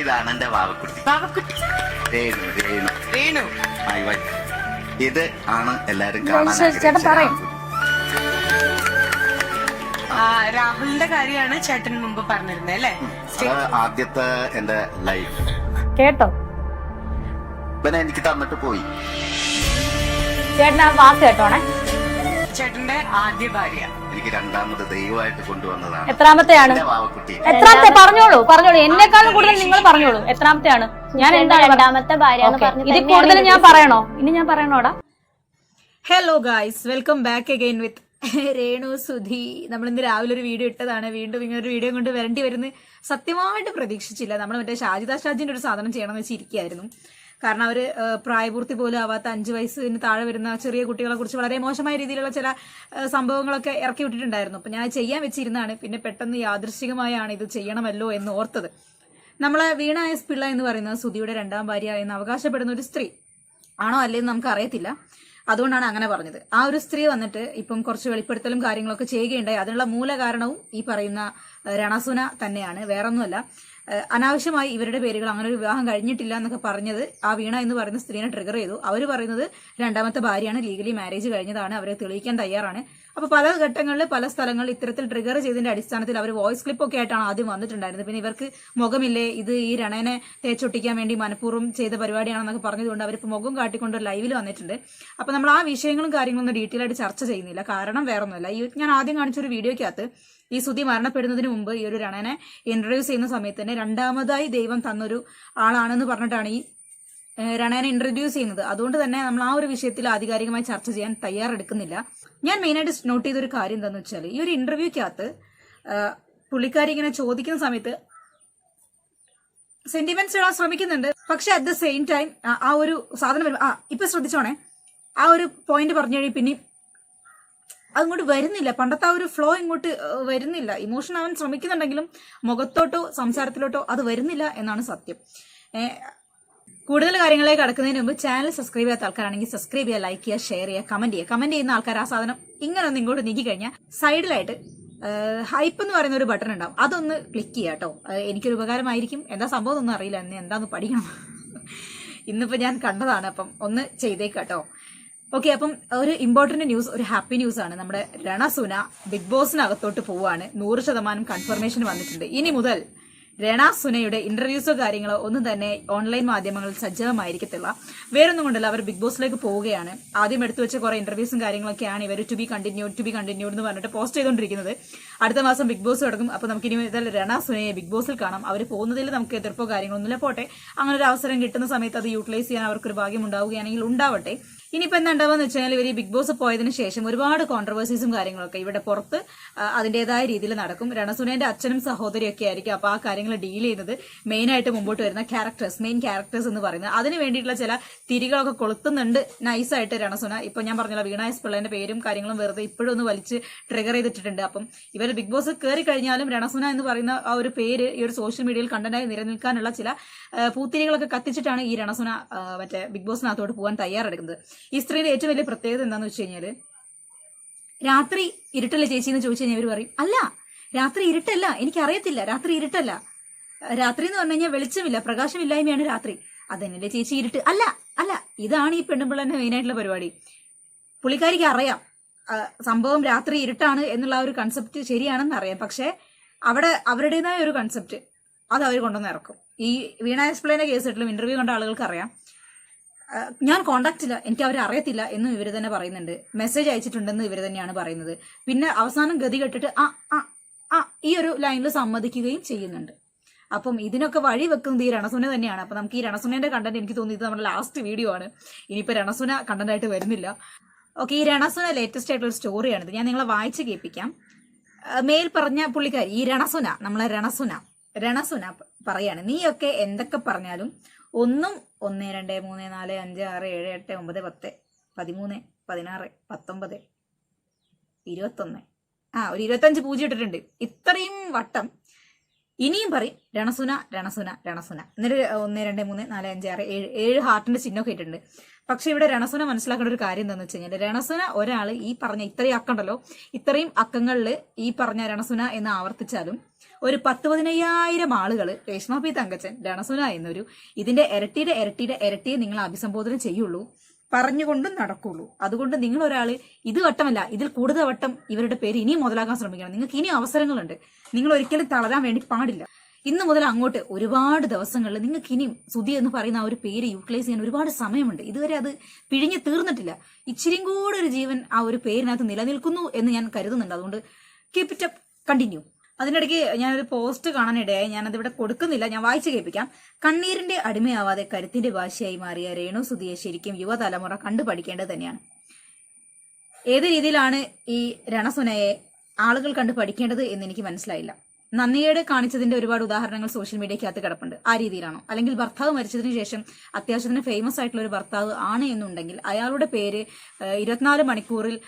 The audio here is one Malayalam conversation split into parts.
ഇതാണ് എന്റെ വാവക്കുട്ടി. പാവക്കുട്ടി രേണു രേണു. രേണു. മൈ വൈഫ് ഇത് ആണ് എല്ലാരും കാണാൻ ചേട്ടൻ ആഗ്രഹിച്ച പറയും. രാഹുൽ. ആ, രാഹുലിന്റെ കാര്യമാണ് ചേട്ടൻ മുമ്പ് പറഞ്ഞിരുന്നത് അല്ലേ? അത് ആദ്യത്തെ എന്റെ ലൈഫ്. കേട്ടോ? ഇവനെ എനിക്ക് തന്നിട്ട് പോയി. ചേട്ടൻ ആ വാക്ക് കേട്ടോണേ. ചേട്ടന്റെ ആദ്യ ഭാര്യ. എനിക്ക് രണ്ടാമത് ദൈവമായിട്ട് കൊണ്ടുവന്നതാണ്. എത്രാമത്തെയാണ്? എത്രാമത്തെ? പറഞ്ഞോളൂ പറഞ്ഞോളൂ. എന്നെക്കാളും കൂടുതൽ നിങ്ങൾ പറഞ്ഞോളൂ. എത്രാമത്തെയാണ്? ഞാൻ എന്താണ് രണ്ടാമത്തെ ഭാര്യ എന്ന് ഓക്കേ, പറഞ്ഞ് ഇത് കൂടുതൽ ഞാൻ പറയണോ? ഇനി ഞാൻ പറയണോടാ? Hello guys welcome back again with Renu Sudhi. നമ്മൾ ഇന്ന് രാവിലെ ഒരു വീഡിയോ ഇട്ടതാണ്. വീണ്ടും ഇങ്ങനെ ഒരു വീഡിയോ കൊണ്ട് വരേണ്ടി വരുന്ന സത്യമായിട്ട് പ്രതീക്ഷിച്ചില്ല. നമ്മൾ മറ്റേ ഷാജിദ ഷാജിന്റെ ഒരു സാധനം ചെയ്യണമെന്ന് വെച്ചിരിക്കുകയായിരുന്നു. കാരണം അവർ പ്രായപൂർത്തി പോലും ആവാത്ത അഞ്ച് വയസ്സിന് താഴെ വരുന്ന ചെറിയ കുട്ടികളെ കുറിച്ച് വളരെ മോശമായ രീതിയിലുള്ള ചില സംഭവങ്ങളൊക്കെ ഇറക്കി വിട്ടിട്ടുണ്ടായിരുന്നു. അപ്പം ഞാൻ ചെയ്യാൻ വെച്ചിരുന്നാണ് പിന്നെ പെട്ടെന്ന് യാദൃശികമായാണ് ഇത് ചെയ്യണമല്ലോ എന്ന് ഓർത്തത്. നമ്മളെ വീണ എസ് പിള്ള എന്ന് പറയുന്നത് സുധിയുടെ രണ്ടാം ഭാര്യ എന്ന് അവകാശപ്പെടുന്ന ഒരു സ്ത്രീ. ആണോ അല്ലേന്ന് നമുക്ക് അറിയത്തില്ല അതുകൊണ്ടാണ് അങ്ങനെ പറഞ്ഞത്. ആ ഒരു സ്ത്രീ വന്നിട്ട് ഇപ്പം കുറച്ച് വെളിപ്പെടുത്തലും കാര്യങ്ങളൊക്കെ ചെയ്യുകയുണ്ടായി. അതിനുള്ള മൂല കാരണവും ഈ പറയുന്ന രണസുന തന്നെയാണ്. വേറൊന്നുമല്ല. അനാവശ്യമായി ഇവരുടെ പേരുകൾ അങ്ങനെ ഒരു വിവാഹം കഴിഞ്ഞിട്ടില്ല എന്നൊക്കെ പറഞ്ഞത് ആ വീണ എന്ന് പറയുന്ന സ്ത്രീനെ ട്രിഗർ ചെയ്തു. അവർ പറയുന്നത് രണ്ടാമത്തെ ഭാര്യയാണ് ലീഗലി മാരേജ് കഴിഞ്ഞതാണ് അവരെ തെളിയിക്കാൻ തയ്യാറാണ്. അപ്പൊ പല ഘട്ടങ്ങളിൽ പല സ്ഥലങ്ങളിൽ ഇത്തരത്തിൽ ട്രിഗർ ചെയ്തതിന്റെ അടിസ്ഥാനത്തിൽ അവർ വോയിസ് ക്ലിപ്പ് ഒക്കെ ആയിട്ടാണ് ആദ്യം വന്നിട്ടുണ്ടായിരുന്നത്. പിന്നെ ഇവർക്ക് മുഖമില്ലേ ഇത് ഈ രണനെ തേച്ചൊട്ടിക്കാൻ വേണ്ടി മനഃപൂർവം ചെയ്ത പരിപാടിയാണെന്നൊക്കെ പറഞ്ഞതുകൊണ്ട് അവരിപ്പോൾ മുഖം കാട്ടിക്കൊണ്ട് ലൈവിൽ വന്നിട്ടുണ്ട്. അപ്പൊ നമ്മൾ ആ വിഷയങ്ങളും കാര്യങ്ങളൊന്നും ഡീറ്റെയിൽ ആയിട്ട് ചർച്ച ചെയ്യുന്നില്ല. കാരണം വേറൊന്നുമല്ല. ഈ ഞാൻ ആദ്യം കാണിച്ചൊരു വീഡിയോയ്ക്കകത്ത് ഈ സുതി മരണപ്പെടുന്നതിന് മുമ്പ് ഈ ഒരു രണനെ ഇൻട്രൊഡ്യൂസ് ചെയ്യുന്ന സമയത്ത് തന്നെ രണ്ടാമതായി ദൈവം തന്നൊരു ആളാണെന്ന് പറഞ്ഞിട്ടാണ് ഈ രണനെ ഇൻട്രൊഡ്യൂസ് ചെയ്യുന്നത്. അതുകൊണ്ട് തന്നെ നമ്മൾ ആ ഒരു വിഷയത്തിൽ ആധികാരികമായി ചർച്ച ചെയ്യാൻ തയ്യാറെടുക്കുന്നില്ല. ഞാൻ മെയിനായിട്ട് നോട്ട് ചെയ്തൊരു കാര്യം എന്താണെന്ന് വെച്ചാൽ ഈ ഒരു ഇന്റർവ്യൂക്കകത്ത് പുള്ളിക്കാരി ഇങ്ങനെ ചോദിക്കുന്ന സമയത്ത് സെന്റിമെന്റ്സ് ഇടാൻ ശ്രമിക്കുന്നുണ്ട്. പക്ഷെ അറ്റ് ദ സെയിം ടൈം ആ ഒരു സാധനം വരും ആ ഇപ്പൊ ശ്രദ്ധിച്ചോണേ. ആ ഒരു പോയിന്റ് പറഞ്ഞു കഴിഞ്ഞാൽ പിന്നെ അങ്ങോട്ട് വരുന്നില്ല. പണ്ടത്തെ ആ ഒരു ഫ്ലോ ഇങ്ങോട്ട് വരുന്നില്ല. ഇമോഷൻ ആവാൻ ശ്രമിക്കുന്നുണ്ടെങ്കിലും മുഖത്തോട്ടോ സംസാരത്തിലോട്ടോ അത് വരുന്നില്ല എന്നാണ് സത്യം. കൂടുതൽ കാര്യങ്ങളെ കടക്കുന്നതിന് മുമ്പ് ചാനൽ സബ്സ്ക്രൈബ് ചെയ്യാത്ത ആൾക്കാരാണെങ്കിൽ സബ്സ്ക്രൈബ് ചെയ്യുക ലൈക്ക് ചെയ്യുക ഷെയർ ചെയ്യുക കമന്റ് ചെയ്യുക. കമന്റ് ചെയ്യുന്ന ആൾക്കാർ ആ സാധനം ഇങ്ങനെ ഒന്ന് ഇങ്ങോട്ട് നീക്കി കഴിഞ്ഞാൽ സൈഡിലായിട്ട് ഹൈപ്പ് എന്ന് പറയുന്ന ഒരു ബട്ടൺ ഉണ്ടാവും. അതൊന്ന് ക്ലിക്ക് ചെയ്യുക കേട്ടോ. എനിക്കൊരു ഉപകാരമായിരിക്കും. എന്താ സംഭവം ഒന്നും അറിയില്ല. എന്നെ എന്താന്ന് പഠിക്കണം. ഇന്നിപ്പോ ഞാൻ കണ്ടതാണ്. അപ്പം ഒന്ന് ചെയ്തേക്കാട്ടോ ഓക്കെ അപ്പം ഒരു ഇമ്പോർട്ടന്റ് ന്യൂസ് ഒരു ഹാപ്പി ന്യൂസ് ആണ്. നമ്മുടെ രണസുന ബിഗ് ബോസിനകത്തോട്ട് പോവാണ് നൂറ് ശതമാനം കൺഫർമേഷൻ വന്നിട്ടുണ്ട്. ഇനി മുതൽ രണ സുനയുടെ ഇന്റർവ്യൂസോ കാര്യങ്ങളോ ഒന്നും തന്നെ ഓൺലൈൻ മാധ്യമങ്ങളിൽ സജീവമായിരിക്കത്തില്ല വേറൊന്നും കൊണ്ടല്ല അവർ ബിഗ് ബോസിലേക്ക് പോവുകയാണ്. ആദ്യം എടുത്തു വെച്ച കുറെ ഇന്റർവ്യൂസും കാര്യങ്ങളൊക്കെയാണ് ഇവർ to be continued to be continued എന്ന് പറഞ്ഞിട്ട് പോസ്റ്റ് ചെയ്തുകൊണ്ടിരിക്കുന്നത് അടുത്ത മാസം ബിഗ് ബോസ് തുടങ്ങും. അപ്പൊ നമുക്ക് ഇനി മുതൽ രണ സുനയെ ബിഗ് ബോസിൽ കാണാം. അവർ പോകുന്നതിൽ നമുക്ക് എതിർപ്പോ കാര്യങ്ങളൊന്നുമില്ല പോട്ടെ. അങ്ങനെ ഒരു അവസരം കിട്ടുന്ന സമയത്ത് അത് യൂട്ടിലൈസ് ചെയ്യാൻ അവർക്കൊരു ഭാഗ്യം ഉണ്ടാവുകയാണെങ്കിൽ ഉണ്ടാവട്ടെ. ഇനിയിപ്പോ എന്താ ഉണ്ടാവുക വെച്ചാൽ ഇവർ ഈ ബിഗ് ബോസ് പോയതിന് ശേഷം ഒരുപാട് കോൺട്രവേഴ്സീസും കാര്യങ്ങളൊക്കെ ഇവിടെ പുറത്ത് അതിന്റേതായ രീതിയിൽ നടക്കും. രണസുനേന്റെ അച്ഛനും സഹോദരിയും ഒക്കെ ആയിരിക്കും അപ്പോൾ ആ കാര്യങ്ങൾ ഡീൽ ചെയ്യുന്നത് മെയിനായിട്ട് മുമ്പോട്ട് വരുന്ന ക്യാരക്ടേഴ്സ് മെയിൻ ക്യാരക്ടേഴ്സ് എന്ന് പറയുന്നത്. അതിന് വേണ്ടിയിട്ടുള്ള ചില തിരികളൊക്കെ കൊളുത്തുന്നുണ്ട് നൈസായിട്ട് രണസുന. ഇപ്പം ഞാൻ പറഞ്ഞല്ലോ വീണ എസ് പിള്ളേന്റെ പേരും കാര്യങ്ങളും വെറുതെ ഇപ്പോഴും ഒന്ന് വലിച്ച് ട്രിഗർ ചെയ്തിട്ടുണ്ട് അപ്പം ഇവർ ബിഗ് ബോസ് കയറി കഴിഞ്ഞാലും രണസുന എന്ന് പറയുന്ന ആ ഒരു പേര് ഈ ഒരു സോഷ്യൽ മീഡിയയിൽ കണ്ടന്റായി നിലനിൽക്കാനുള്ള ചില പൂത്തിരികളൊക്കെ കത്തിച്ചിട്ടാണ് ഈ രണസുന മറ്റേ ബിഗ് ബോസിനകത്തോട്ട് പോകാൻ തയ്യാറെടുക്കുന്നത്. ഈ സ്ത്രീയുടെ ഏറ്റവും വലിയ പ്രത്യേകത എന്താണെന്ന് വെച്ച് കഴിഞ്ഞാൽ രാത്രി ഇരുട്ടല്ല ചേച്ചി എന്ന് ചോദിച്ചു കഴിഞ്ഞാൽ ഇവർ പറയും അല്ല രാത്രി ഇരുട്ടല്ല എനിക്കറിയത്തില്ല രാത്രി ഇരുട്ടല്ല. രാത്രി എന്ന് പറഞ്ഞു കഴിഞ്ഞാൽ വെളിച്ചമില്ല പ്രകാശമില്ലായ്മയാണ് രാത്രി. അതെന്നല്ലേ ചേച്ചി ഇരുട്ട്? അല്ല അല്ല ഇതാണ് ഈ പെണ്ണുമ്പിള്ളന്റെ മെയിൻ ആയിട്ടുള്ള പരിപാടി. പുള്ളിക്കാരിക്ക് അറിയാം സംഭവം രാത്രി ഇരുട്ടാണ് എന്നുള്ള ഒരു കൺസെപ്റ്റ് ശരിയാണെന്ന് അറിയാം. പക്ഷെ അവിടെ അവരുടേതായ ഒരു കൺസെപ്റ്റ് അത് അവർ കൊണ്ടുവന്ന് ഇറക്കും. ഈ വീണ എക്സ്പ്ലെയിനെ ഇട്ടിലും ഇന്റർവ്യൂ കണ്ട ആളുകൾക്ക് അറിയാം. ഞാൻ കോണ്ടാക്ട് ഇല്ല. എനിക്ക് അവരെ അറിയത്തില്ല എന്നും ഇവർ തന്നെ പറയുന്നുണ്ട്. മെസ്സേജ് അയച്ചിട്ടുണ്ടെന്ന് ഇവർ തന്നെയാണ് പറയുന്നത്. പിന്നെ അവസാനം ഗതി കെട്ടിട്ട് ആ ആ ആ ഈ ഒരു ലൈനിൽ സമ്മതിക്കുകയും ചെയ്യുന്നുണ്ട്. അപ്പം ഇതിനൊക്കെ വഴി വെക്കുന്നത് ഈ രണസുന തന്നെയാണ്. അപ്പം നമുക്ക് ഈ രണസുനേന്റെ കണ്ടന്റ് എനിക്ക് തോന്നി ഇത് നമ്മുടെ ലാസ്റ്റ് വീഡിയോ ആണ്. ഇനിയിപ്പോൾ രണസുന കണ്ടന്റ് ആയിട്ട് വരുന്നില്ല. ഓക്കെ ഈ രണസുന ലേറ്റസ്റ്റ് ആയിട്ടുള്ള സ്റ്റോറിയാണിത് ഞാൻ നിങ്ങളെ വായിച്ച് കേൾപ്പിക്കാം. മേൽ പറഞ്ഞ പുള്ളിക്കാരി ഈ രണസുന നമ്മളെ രണസുന രണസുന പറയാണ് നീയൊക്കെ എന്തൊക്കെ പറഞ്ഞാലും ഒന്നും ഒന്ന് രണ്ട് മൂന്ന് നാല് അഞ്ച് ആറ് ഏഴ് എട്ട് ഒമ്പത് പത്ത് പതിമൂന്ന് പതിനാറ് പത്തൊമ്പത് ഇരുപത്തൊന്ന്. ആ ഒരു ഇരുപത്തഞ്ച് പൂജ്യം ഇട്ടിട്ടുണ്ട്. ഇത്രയും വട്ടം ഇനിയും പറയും രണസുന രണസുന രണസുന. എന്നിട്ട് ഒന്ന് രണ്ട് മൂന്ന് നാല് അഞ്ച് ആറ് ഏഴ് ഏഴ് ഹാർട്ടിന്റെ ചിഹ്നമൊക്കെ ഇട്ടിട്ടുണ്ട്. പക്ഷെ ഇവിടെ രണസുന മനസ്സിലാക്കേണ്ട ഒരു കാര്യം എന്താണെന്ന് വെച്ച് കഴിഞ്ഞാൽ രണസുന ഒരാൾ ഈ പറഞ്ഞ ഇത്രയും അക്കണ്ടല്ലോ ഇത്രയും അക്കങ്ങളിൽ ഈ പറഞ്ഞ രണസുന എന്ന് ആവർത്തിച്ചാലും ഒരു പത്ത് പതിനയ്യായിരം ആളുകൾ രേഷ്മ പി തങ്കച്ചൻ രണസുന എന്നൊരു ഇതിന്റെ ഇരട്ടിയുടെ ഇരട്ടിയുടെ ഇരട്ടിയെ നിങ്ങൾ അഭിസംബോധന ചെയ്യുള്ളൂ. പറഞ്ഞുകൊണ്ടും നടക്കുള്ളൂ. അതുകൊണ്ട് നിങ്ങൾ ഒരാൾ ഇത് വട്ടമല്ല ഇതിൽ കൂടുതൽ വട്ടം ഇവരുടെ പേര് ഇനിയും മുതലാക്കാൻ ശ്രമിക്കണം. നിങ്ങൾക്ക് ഇനിയും അവസരങ്ങളുണ്ട്. നിങ്ങൾ ഒരിക്കലും തളരാൻ വേണ്ടി പാടില്ല. ഇന്ന് മുതൽ അങ്ങോട്ട് ഒരുപാട് ദിവസങ്ങളിൽ നിങ്ങൾക്ക് ഇനിയും സുധി എന്ന് പറയുന്ന ആ ഒരു പേര് യൂട്ടിലൈസ് ചെയ്യാൻ ഒരുപാട് സമയമുണ്ട്. ഇതുവരെ അത് പിഴിഞ്ഞ് തീർന്നിട്ടില്ല. ഇച്ചിരിയും കൂടെ ഒരു ജീവൻ ആ ഒരു പേരിനകത്ത് നിലനിൽക്കുന്നു എന്ന് ഞാൻ കരുതുന്നുണ്ട്. അതുകൊണ്ട് കീപ് ഇറ്റ് അപ്പ് കണ്ടിന്യൂ അതിനിടയ്ക്ക് ഞാനൊരു പോസ്റ്റ് കാണാനിടയായി. ഞാനതിവിടെ കൊടുക്കുന്നില്ല. ഞാൻ വായിച്ചു കേൾപ്പിക്കാം. കണ്ണീരിന്റെ അടിമയാവാതെ കരുത്തിന്റെ ഭാഷയായി മാറിയ രേണു സുധിയെ ശരിക്കും യുവതലമുറ കണ്ടു പഠിക്കേണ്ടത് തന്നെയാണ്. ഏത് രീതിയിലാണ് ഈ രണസുനയെ ആളുകൾ കണ്ടു പഠിക്കേണ്ടത് എന്ന് എനിക്ക് മനസ്സിലായില്ല. നന്ദിയോടെ കാണിച്ചതിന്റെ ഒരുപാട് ഉദാഹരണങ്ങൾ സോഷ്യൽ മീഡിയക്കകത്ത് കിടപ്പുണ്ട്. ആ രീതിയിലാണോ? അല്ലെങ്കിൽ ഭർത്താവ് മരിച്ചതിന് ശേഷം അത്യാവശ്യത്തിന് ഫേമസ് ആയിട്ടുള്ള ഒരു ഭർത്താവ് ആണ് എന്നുണ്ടെങ്കിൽ അയാളുടെ പേര് ഇരുപത്തിനാല് മണിക്കൂറിൽ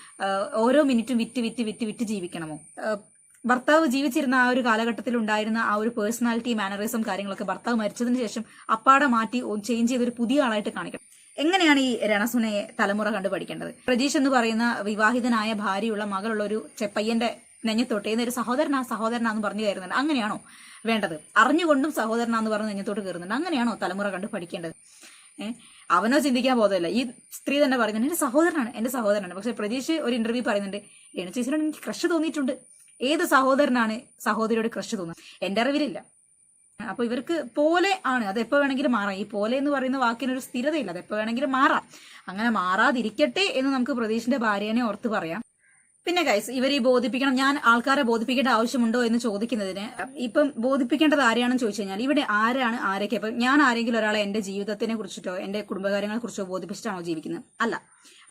ഓരോ മിനിറ്റും വിറ്റ് വിറ്റ് വിറ്റ് വിറ്റ് ജീവിക്കണമോ? ഭർത്താവ് ജീവിച്ചിരുന്ന ആ ഒരു കാലഘട്ടത്തിൽ ഉണ്ടായിരുന്ന ആ ഒരു പേഴ്സണാലിറ്റി മാനറിസം കാര്യങ്ങളൊക്കെ ഭർത്താവ് മരിച്ചതിന് ശേഷം അപ്പാടെ മാറ്റി ചേഞ്ച് ചെയ്ത് ഒരു പുതിയ ആളായിട്ട് കാണിക്കണം. എങ്ങനെയാണ് ഈ രണസുനയെ തലമുറ കണ്ടു പഠിക്കേണ്ടത് പ്രജീഷ് എന്ന് പറയുന്ന വിവാഹിതനായ ഭാര്യയുള്ള മകളുള്ള ഒരു ചെപ്പയ്യന്റെ നെഞ്ഞത്തോട്ട് ഒരു സഹോദരനാ സഹോദരനാന്ന് പറഞ്ഞു കയറുന്നുണ്ട്. അങ്ങനെയാണോ വേണ്ടത്? അറിഞ്ഞുകൊണ്ടും സഹോദരനാന്ന് പറഞ്ഞ് നെഞ്ഞത്തോട്ട് കയറുന്നുണ്ട്. അങ്ങനെയാണോ തലമുറ കണ്ടു പഠിക്കേണ്ടത് അവനോ ചിന്തിക്കാൻ ബോധമില്ല ഈ സ്ത്രീ തന്നെ പറയുന്നുണ്ട് എന്റെ സഹോദരനാണ് എന്റെ സഹോദരനാണ്. പക്ഷെ പ്രതീഷ് ഒരു ഇന്റർവ്യൂ പറയുന്നുണ്ട് രേണു എനിക്ക് ക്രഷ് തോന്നിയിട്ടുണ്ട്. ഏത് സഹോദരനാണ് സഹോദരിയോട് ക്രഷ് തോന്നുന്നത് എന്റെ അറിവിലില്ല. അപ്പൊ ഇവർക്ക് പോലെ ആണ്. അത് എപ്പോ വേണമെങ്കിലും മാറാം. ഈ പോലെ എന്ന് പറയുന്ന വാക്കിനൊരു സ്ഥിരതയില്ല. അത് എപ്പോ വേണമെങ്കിലും മാറാം. അങ്ങനെ മാറാതിരിക്കട്ടെ എന്ന് നമുക്ക് പ്രതീഷിന്റെ ഭാര്യനെ ഓർത്ത് പറയാം. പിന്നെ ഗൈസ് ഇവരെ ബോധിപ്പിക്കണം. ഞാൻ ആൾക്കാരെ ബോധിപ്പിക്കേണ്ട ആവശ്യമുണ്ടോ എന്ന് ചോദിക്കുന്നതിന് ഇപ്പം ബോധിപ്പിക്കേണ്ടത് ആരെയാണെന്ന് ചോദിച്ചു കഴിഞ്ഞാൽ ഇവിടെ ആരാണ് ആരൊക്കെ? ഇപ്പം ഞാൻ ആരെങ്കിലും ഒരാളെ എന്റെ ജീവിതത്തിനെ കുറിച്ചിട്ടോ എന്റെ കുടുംബകാര്യങ്ങളെ കുറിച്ചോ ബോധിപ്പിച്ചിട്ടാണോ ജീവിക്കുന്നത്? അല്ല.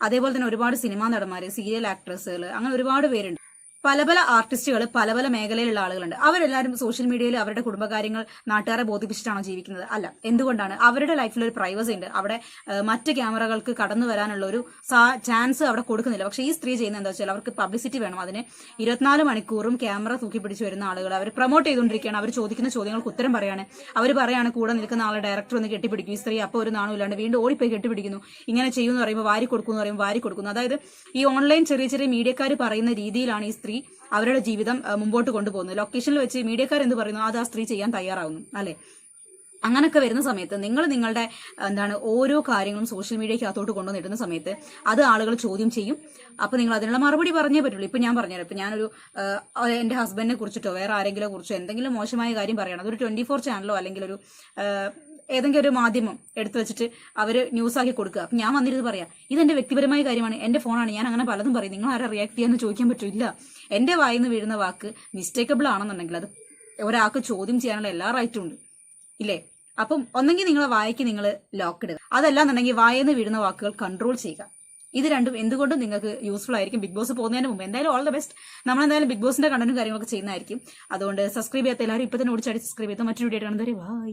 അതേപോലെ തന്നെ ഒരുപാട് സിനിമാ നടന്മാര് സീരിയൽ ആക്ട്രസുകൾ അങ്ങനെ ഒരുപാട് പേരുണ്ട്. പല പല ആർട്ടിസ്റ്റുകൾ പല പല മേഖലയിലുള്ള ആളുകളുണ്ട്. അവരെല്ലാവരും സോഷ്യൽ മീഡിയയിൽ അവരുടെ കുടുംബകാര്യങ്ങൾ നാട്ടുകാരെ ബോധിപ്പിച്ചിട്ടാണോ ജീവിക്കുന്നത്? അല്ല. എന്തുകൊണ്ടാണ്? അവരുടെ ലൈഫിൽ ഒരു പ്രൈവസി ഉണ്ട്. അവിടെ മറ്റ് ക്യാമറകൾക്ക് കടന്നു വരാനുള്ള ഒരു ചാൻസ് അവിടെ കൊടുക്കുന്നില്ല. പക്ഷേ ഈ സ്ത്രീ ചെയ്യുന്നത് എന്താ വെച്ചാൽ അവർക്ക് പബ്ലിസിറ്റി വേണം. അതിന് ഇരുപത്തിനാല് മണിക്കൂറും ക്യാമറ തൂക്കി പിടിച്ചു വരുന്ന ആളുകൾ അവർ പ്രൊമോട്ട് ചെയ്തുകൊണ്ടിരിക്കുകയാണ്. അവർ ചോദിക്കുന്ന ചോദ്യങ്ങൾക്ക് ഉത്തരം പറയാണ്. അവർ പറയാണ് കൂടെ നിൽക്കുന്ന ആളെ ഡയറക്ടർ ഒന്ന് കെട്ടിപ്പിടിക്കും. ഈ സ്ത്രീ അപ്പോൾ ഒരു നാണമില്ലാണ്ട് വീണ്ടും ഓടിപ്പോയി കെട്ടിപ്പിടിക്കുന്നു. ഇങ്ങനെ ചെയ്യുമെന്ന് പറയുമ്പോൾ വാരി കൊടുക്കുന്നു പറയുമ്പോൾ വാരി കൊടുക്കുന്നു. അതായത് ഈ ഓൺലൈൻ ചെറിയ ചെറിയ മീഡിയക്കാർ പറയുന്ന രീതിയിലാണ് ഈ സ്ത്രീ അവരുടെ ജീവിതം മുമ്പോട്ട് കൊണ്ടുപോകുന്നത് ലൊക്കേഷനിൽ വെച്ച് മീഡിയക്കാർ എന്ത് പറയുന്നു അത് ആ സ്ത്രീ ചെയ്യാൻ തയ്യാറാവുന്നു. അല്ലെ? അങ്ങനൊക്കെ വരുന്ന സമയത്ത് നിങ്ങൾ നിങ്ങളുടെ എന്താണ് ഓരോ കാര്യങ്ങളും സോഷ്യൽ മീഡിയക്കകത്തോട്ട് കൊണ്ടുവന്നിടുന്ന സമയത്ത് അത് ആളുകൾ ചോദ്യം ചെയ്യും. അപ്പൊ നിങ്ങൾ അതിനുള്ള മറുപടി പറഞ്ഞേ പറ്റുള്ളൂ. ഇപ്പൊ ഞാൻ പറഞ്ഞുതരാം. ഇപ്പൊ ഞാനൊരു എന്റെ ഹസ്ബൻഡിനെ കുറിച്ചിട്ടോ വേറെ ആരെങ്കിലും കുറിച്ചോ എന്തെങ്കിലും മോശമായ കാര്യം പറയണം. അതൊരു ട്വന്റി ഫോർ ചാനലോ അല്ലെങ്കിൽ ഒരു ഏതെങ്കിലും ഒരു മാധ്യമം എടുത്തു വെച്ചിട്ട് അവർ ന്യൂസ് ആക്കി കൊടുക്കുക. അപ്പൊ ഞാൻ വന്നിരുന്ന് പറയാം ഇതെന്റെ വ്യക്തിപരമായ കാര്യമാണ് എന്റെ ഫോണാണ് ഞാൻ അങ്ങനെ പലതും പറയും. നിങ്ങൾ ആരാ റിയാക്ട് ചെയ്യാന്ന് ചോദിക്കാൻ പറ്റില്ല. എന്റെ വായിന്ന് വീഴുന്ന വാക്ക് മിസ്റ്റേക്കബിൾ ആണെന്നുണ്ടെങ്കിൽ അത് ഒരാൾക്ക് ചോദ്യം ചെയ്യാനുള്ള എല്ലാ റൈറ്റും ഉണ്ട്. ഇല്ലേ? അപ്പം ഒന്നെങ്കിൽ നിങ്ങളെ വായിക്ക് നിങ്ങൾ ലോക്ക് ഇടുക. അതല്ലാന്നുണ്ടെങ്കിൽ വായന്ന് വീഴുന്ന വാക്കുകൾ കൺട്രോൾ ചെയ്യുക. ഇത് രണ്ടും എന്തുകൊണ്ടും നിങ്ങൾക്ക് യൂസ്ഫുൾ ആയിരിക്കും. ബിഗ് ബോസ് പോകുന്നതിന് മുമ്പ് എന്തായാലും ഓൾ ദ ബെസ്റ്റ് നമ്മൾ എന്തായാലും ബിഗ് ബോസിന്റെ കണ്ടന്റും കാര്യങ്ങളൊക്കെ ചെയ്യുന്നതായിരിക്കും. അതുകൊണ്ട് സബ്സ്ക്രൈബ് ചെയ്യാത്ത എല്ലാവരും ഇപ്പൊ തന്നെ ഓടിച്ചാടി സബ്സ്ക്രൈബ് ചെയ്ത് മറ്റൊരു വീഡിയോ കാണുന്നവരെ ബൈ